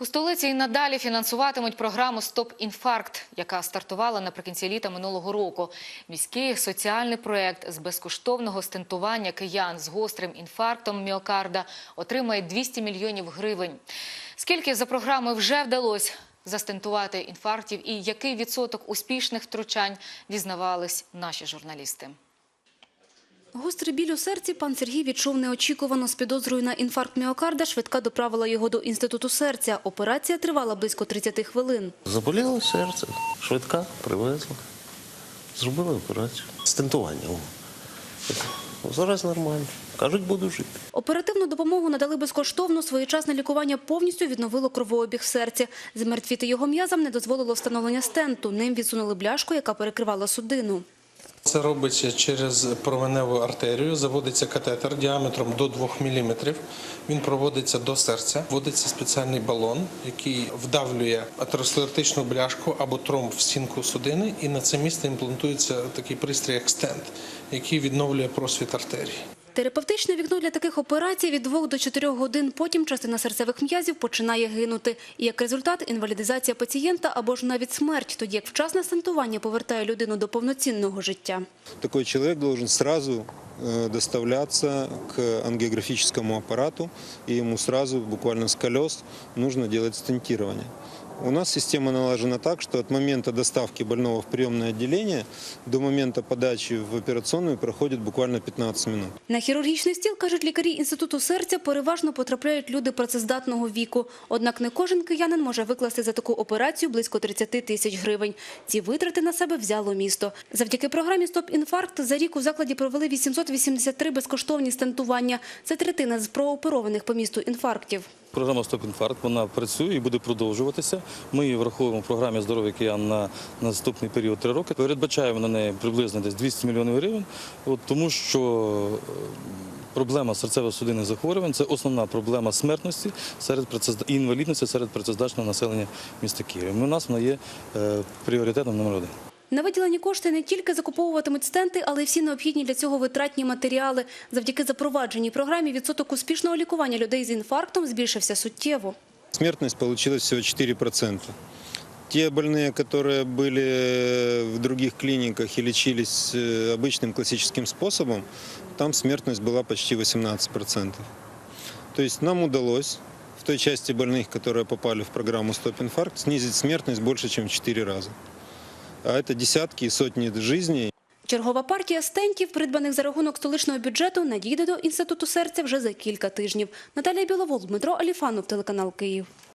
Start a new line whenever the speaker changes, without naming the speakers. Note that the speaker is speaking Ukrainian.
У столиці і надалі фінансуватимуть програму Стоп інфаркт, яка стартувала наприкінці літа минулого року. Міський соціальний проект з безкоштовного стентування киян з гострим інфарктом міокарда отримає 200 мільйонів гривень. Скільки за програмою вже вдалося застентувати інфарктів і який відсоток успішних втручань дізнавались наші журналісти.
Гострий біль у серці пан Сергій відчув неочікувано з підозрою на інфаркт міокарда. Швидка доправила його до інституту серця. Операція тривала близько 30 хвилин.
Заболіло серце, швидка, привезла. Зробили операцію. Стентування. Зараз нормально. Кажуть, буду жити.
Оперативну допомогу надали безкоштовно. Своєчасне лікування повністю відновило кровообіг в серці. Змертвіти його м'язам не дозволило встановлення стенту. Ним відсунули бляшку, яка перекривала судину.
Це робиться через променеву артерію, заводиться катетер діаметром до 2 мм. Він проводиться до серця, вводиться спеціальний балон, який вдавлює атеросклеротичну бляшку або тромб в стінку судини, і на це місце імплантується такий пристрій, як стенд, який відновлює просвіт артерії.
Терапевтичне вікно для таких операцій від 2 до 4 годин. Потім частина серцевих м'язів починає гинути. І як результат – інвалідизація пацієнта або ж навіть смерть, тоді як вчасне стентування повертає людину до повноцінного життя.
Такой человек должен сразу э, доставляться к ангиографическому аппарату, и ему сразу, буквально с колес, нужно делать стентирование. У нас система налажена так, что от момента доставки больного в приемное отделение до момента подачи в операционную проходит буквально 15 минут.
На хірургічний стіл, кажуть лікарі Інституту серця, переважно потрапляють люди працездатного віку. Однак не кожен киянин може викласти за таку операцію близько 30 тисяч гривень. Ці витрати на себе взяло місто. Завдяки програмі «Стоп інфаркт» за рік у закладі провели 883 безкоштовні стентування. Це третина з прооперованих по місту інфарктів.
Програма Стоп інфаркт вона працює і буде продовжуватися. Ми її враховуємо в програмі здоров'я киян на наступний період три роки. Передбачаємо на неї приблизно десь 200 мільйонів гривень, тому що е, проблема серцево-судинних захворювань це основна проблема смертності серед і інвалідності серед працездатного населення міста Києва. У нас вона є е, пріоритетом номер один.
На виділені кошти не тільки закуповуватимуть стенти, але й всі необхідні для цього витратні матеріали. Завдяки запровадженій програмі відсоток успішного лікування людей з інфарктом збільшився суттєво.
Смертность получилась всего 4%. Те больные, которые были в других клиниках и лечились э, обычным классическим способом, там смертность была почти 18%. То есть нам удалось в той части больных, которые попали в программу «Стоп-инфаркт», снизить смертность больше, чем в 4 раза. А это десятки и сотни жизней.
Чергова партія стентів, придбаних за рахунок столичного бюджету, надійде до Інституту серця вже за кілька тижнів. Наталія Біловол, Дмитро Аліфанов, телеканал Київ.